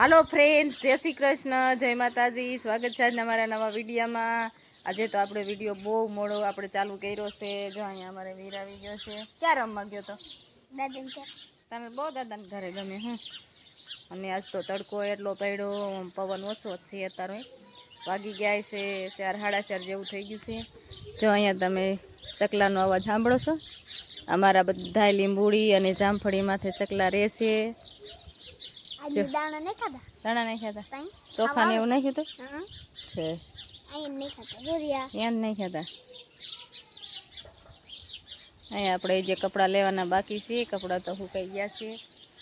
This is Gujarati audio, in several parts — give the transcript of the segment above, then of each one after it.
હાલો ફ્રેન્ડ્સ જય શ્રી કૃષ્ણ જય માતાજી. સ્વાગત છે આજના અમારા નવા વિડીયોમાં. આજે તો આપણે વીડિયો બહુ મોડો આપણે ચાલુ કર્યો છે. જો અહીંયા અમારે વીર આવી ગયો છે. ક્યાં રમવા ગયો તો? તમે બહુ દાદાને ઘરે ગમે હું. અને આજ તો તડકો એટલો પડ્યો પવન ઓછો છે અત્યારે. વાગી ગયા છે ચાર સાડા ચાર જેવું થઈ ગયું છે. જો અહીંયા તમે ચકલાનો અવાજ સાંભળો છો? અમારા બધા લીંબુડી અને જામફળી માથે ચકલા રહેશે દાણા નહીં ખાધા? દાણા નહીં ખાતા ચોખા ને એવું નહીં ખાતું છે. અહીં નહીં ખાતા. જોરિયા ત્યાં નહીં ખાતા અહીંયા આપણે જે કપડાં લેવાના બાકી છે કપડાં તો સુકાઈ ગયા છે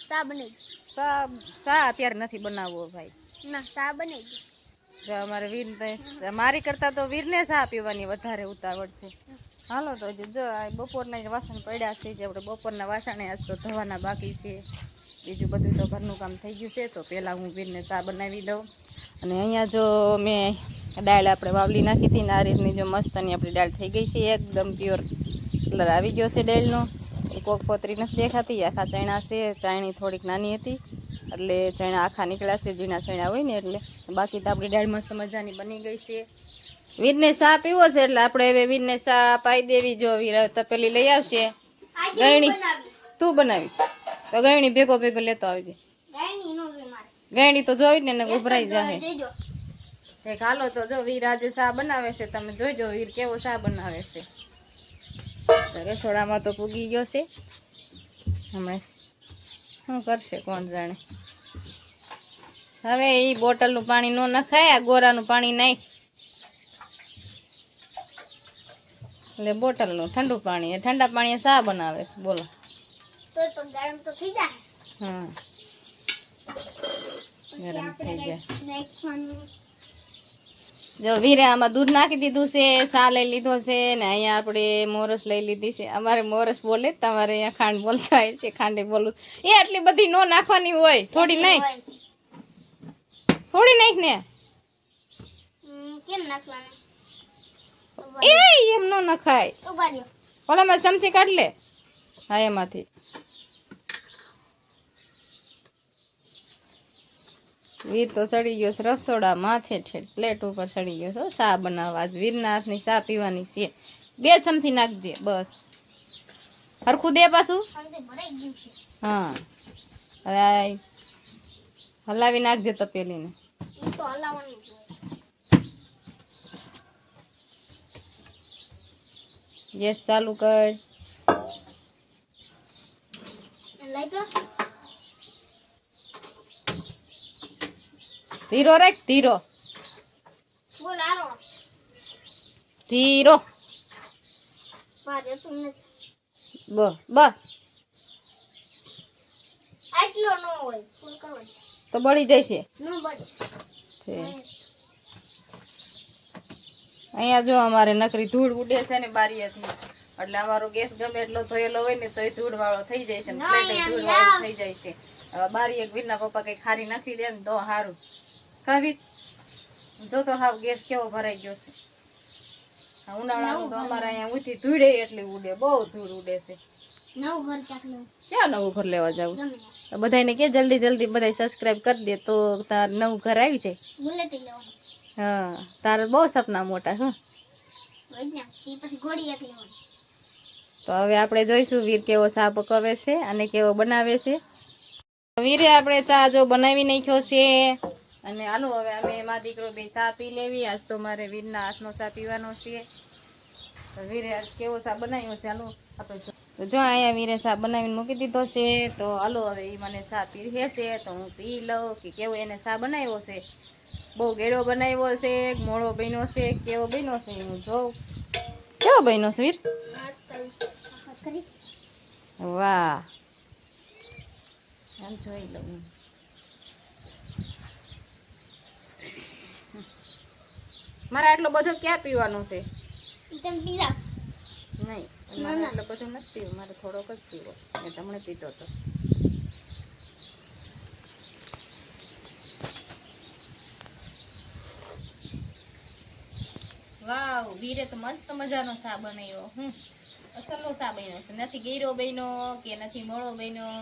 સા બની સા સા અત્યારે નથી બનાવવો ભાઈ. ના સા બની જો અમારે વીર મારી કરતા તો વીરને સા પીવાની વધારે ઉતાવળ છે. હાલો તો જો બપોરના વાસણ પડ્યા છે, જે આપણે બપોરના વાસણે આજ તો ધોવાના બાકી છે. બીજું બધું તો ઘરનું કામ થઈ ગયું છે, તો પહેલાં હું બીરને સા બનાવી દઉં. અને અહીંયા જો મેં દાળ આપણે વાવલી નાખી હતી ને આ રીતની જો મસ્તની આપણી દાળ થઈ ગઈ છે, એકદમ પ્યોર કલર આવી ગયો છે દાળનો. એ કોક પોતરી નથી દેખાતી, આખા ચણા છે, ચાયણી થોડીક નાની હતી. એટલે ચણા આખા નીકળ્યા છે, ઝીણા ચણા હોય ને એટલે. બાકી તો આપણી દાળ મસ્ત મજાની બની ગઈ છે. વીરને સા પીવો છે એટલે આપણે હવે વીરને સા પાઈ દેવી જો વીર તપેલી લઈ આવશે. ગયણી તું બનાવીશ. તો ગયણી ભેગો ભેગો લેતો આવજે ગયણી તો જોઈ ને ઉભરાઈ જાય એક હાલો તો જો વીર આજે સા બનાવે છે તમે જોઈજો વીર કેવો સા બનાવે છે. રસોડામાં તો પૂગી ગયો છે. હમણાં શું કરશે કોણ જાણે. હવે એ બોટલનું પાણી ન નખાય આ ગોરાનું પાણી નાખ. એટલે બોટલનું ઠંડુ પાણી ઠંડા પાણી સા બનાવે છે બોલો. તો પણ ગરમ તો થઈ જાય. હા. ગરમ થઈ જાય. જો વીરે આમાં દૂધ નાખી દીધું છે ચા લઈ લીધો છે ને અહીંયા આપણે મોરસ લઈ લીધી છે. અમારે મોરસ બોલે તમારે અહીંયા ખાંડ બોલતા હોય છે ખાંડે બોલું. એ આટલી બધી નો નાખવાની હોય થોડી નહીં થોડી નાખ ને. કેમ નાખવાનું? એ એમ નો નખાય. ઓલામાં ચમચી કાઢ લે. હા એમાંથી. વીર તો ચડી ગયો છે રસોડા માથે છે. પ્લેટ ઉપર ચડી ગયો છે. ચા બનાવવા આજ વીરના હાથની ચા પીવાની છે. બે ચમચી નાખજે બસ. હરખું દે પાછું. હા. હવે હલાવી નાખજે તપેલીને એ તો હલાવવાનું જ હોય ગેસ ચાલુ કર. ધીરો રાખ ધીરો. ધીરો. બસ તો બળી જશે. અહીંયા જો અમારે નકરી ધૂળ ઉડે છે ને બારીએથી. એટલે અમારો ગેસ ગમે એટલો ધોયેલો હોય ને તોય ધૂળ વાળો થઈ જાય છે ધૂળ ના. થઈ જાય છે. બારી એક વીરના પપ્પા કઈ ખારી નાખી દે ને તો સારું કવિ જો તો હાવ ગેસ કેવો ભરાઈ ગયો છે. ઉનાળાનું તો અમારે અહીંયા ઊંથી ધૂળે એટલી ઉડે બહુ ધૂળ ઉડે છે. નવું ઘર ક્યાં નવું ઘર લેવા જવું? બધાને કે જલ્દી જલ્દી બધા સબસ્ક્રાઇબ કરી દે તો તાર નવું ઘર આવી જાય. હા, તારે બહુ સપના મોટા, હા? તો હવે આપણે જોઈશું વીર કેવો ચા કવે છે અને કેવો બનાવે છે. વીરે આપણે ચા જો બનાવી નાખ્યો છે. અને હાલો, હવે અમે એમાં દીકરો બે ચા પી લેવી. આજ તો મારે વીરના હાથનો ચા પીવાનો છે. વીરે આજ કેવો ચા બનાવ્યો છે? હાલો, આપણે જો- અહીંયા વીરે ચા બનાવીને મૂકી દીધો છે. તો હાલો, હવે એ મને ચા પી છે, તો હું પી લઉં કે કેવો એને ચા બનાવ્યો છે. બહુ ગેડો બનાવ્યો છે મોળો બન્યો છે કેવો બન્યો છે હું જોઉં. કેવો બન્યો છે વીર? વાહ. આમ જોઈ લઉં મારે આટલો બધો ક્યાં પીવાનો છે? નહીં એટલો. બધો નથી પીવો મારે થોડોક જ પીવો મેં તમને પીતો હતો વાવ વીરે તો મસ્ત મજાનો સા બનાવ્યો હું અસલો સા બન્યો છે. નથી ગીરો બન્યો કે નથી મોળો બન્યો.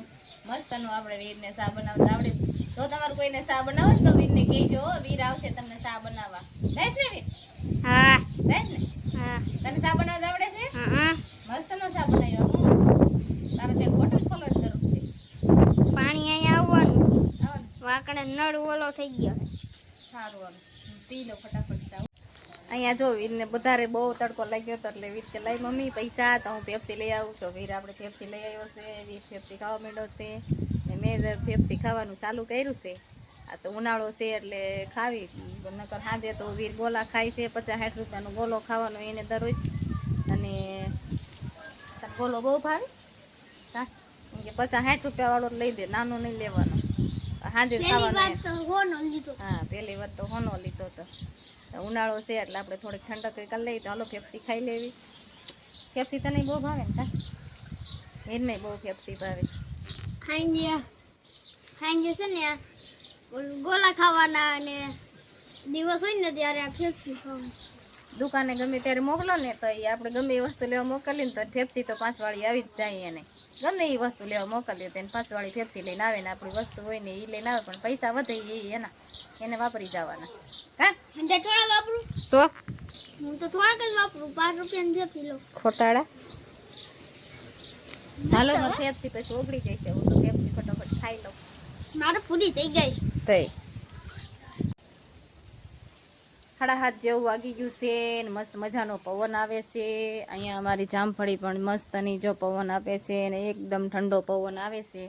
મસ્તનો આપણે વીરને સા બનાવતા આવડે જો તમારું કોઈને સા બનાવો ને તો વીરને કહેજો વીર આવશે તમને સા બનાવવા. જઈશ ને વીર? હા. જઈશ ને? હા. તને સા બનાવતા આવડે છે? હા મસ્તનો સા બનાવ્યો હું તારે તે બોટલ ખોલવાની જરૂર છે. પાણી અહીંયા આવવાનું. વાકડે નળ ઓલો થઈ ગયો. સારું હાલો પી લો ફટાફટ. અહીંયા જો વીરને વધારે બહુ તડકો લાગ્યો હતો એટલે વીર કે લાઈ મમ્મી પૈસા તો હું પેપ્સી લઈ આવું છું. વીર આપણે પેપ્સી લઈ આવ્યો છે વીર પેપ્સી ખાવા માંડ્યો છે. ને મેં પેપ્સી ખાવાનું ચાલુ કર્યું છે આ તો ઉનાળો છે એટલે ખાવી. નકર સાંજે તો વીર ગોલા ખાય છે પચાસ સાઠ રૂપિયાનો ગોલો ખાવાનો એને દરરોજ. અને ગોલો બહુ ભાવે? હા કે પચાસ સાઠ રૂપિયા વાળો જ લઈ દે નાનો નહીં લેવાનો. સાંજે ખાવાનો હા પહેલી વાર તો હોનો લીધો હતો. તો ઉનાળો છે એટલે આપણે થોડીક ઠંડક કરી લઈએ તો હાલો ફેફસી ખાઈ લેવી. ફેફસી તને બહુ ભાવે ને કા? એને બહુ ફેફસી ભાવે. ખાઈ હાંજે છે ને ગોલા ખાવાના અને દિવસ હોય ને ત્યારે આ ફેફસી ખાવાનું. દુકાને ગમે ત્યારે મોકલો ને તો એ આપણે ગમે એ વસ્તુ લેવા મોકલીને તો ફેફસી તો પાંચવાળી આવી જ જાય એને. ગમે એ વસ્તુ લેવા મોકલીએ તો એને પાંચવાળી ફેફસી લઈને આવે ને આપણી વસ્તુ હોય ને એ લઈને આવે પણ પૈસા વધે એ એના એને વાપરી જવાના. હા? થોડા વાપરું? તો? હું તો થોડાક જ વાપરું પાંચ રૂપિયાની ફેફસી લઉં. ખોટાડા હાલો ફેફસી પછી ઓગળી જાય છે હું તો ફેફસી ફટોફટ ખાઈ લઉં. મારે પૂરી થઈ ગઈ. થઈ સાડા હાથ જેવું વાગી ગયું છે ને મસ્ત મજાનો પવન આવે છે. અહીંયા અમારી જામફળી પણ મસ્તની જો પવન આપે છે ને એકદમ ઠંડો પવન આવે છે.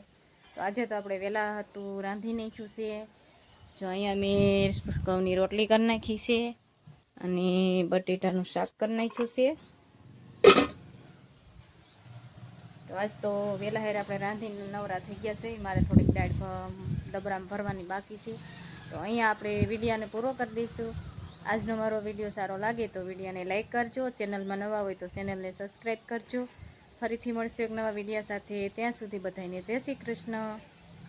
તો આજે તો આપણે વહેલા હતું, રાંધી નાખ્યું છે. જો અહીંયા મેં ઘઉંની રોટલી કરી નાખી છે અને બટેટાનું શાક કરી નાખ્યું છે. તો આજ તો વહેલા હેર આપણે રાંધીને નવરા થઈ ગયા છે. મારે થોડીક દાળ ડબરામાં ભરવાની બાકી છે. તો અહીંયા આપણે વિડીયાને પૂરો કરી દઈશું. આજનો મારો વીડિયો સારો લાગે તો વિડીયોને લાઇક કરજો, ચેનલમાં નવા હોય તો ચેનલને સબસ્ક્રાઈબ કરજો. ફરીથી મળશું એક નવા વિડીયા સાથે. ત્યાં સુધી બધાને જય શ્રી કૃષ્ણ.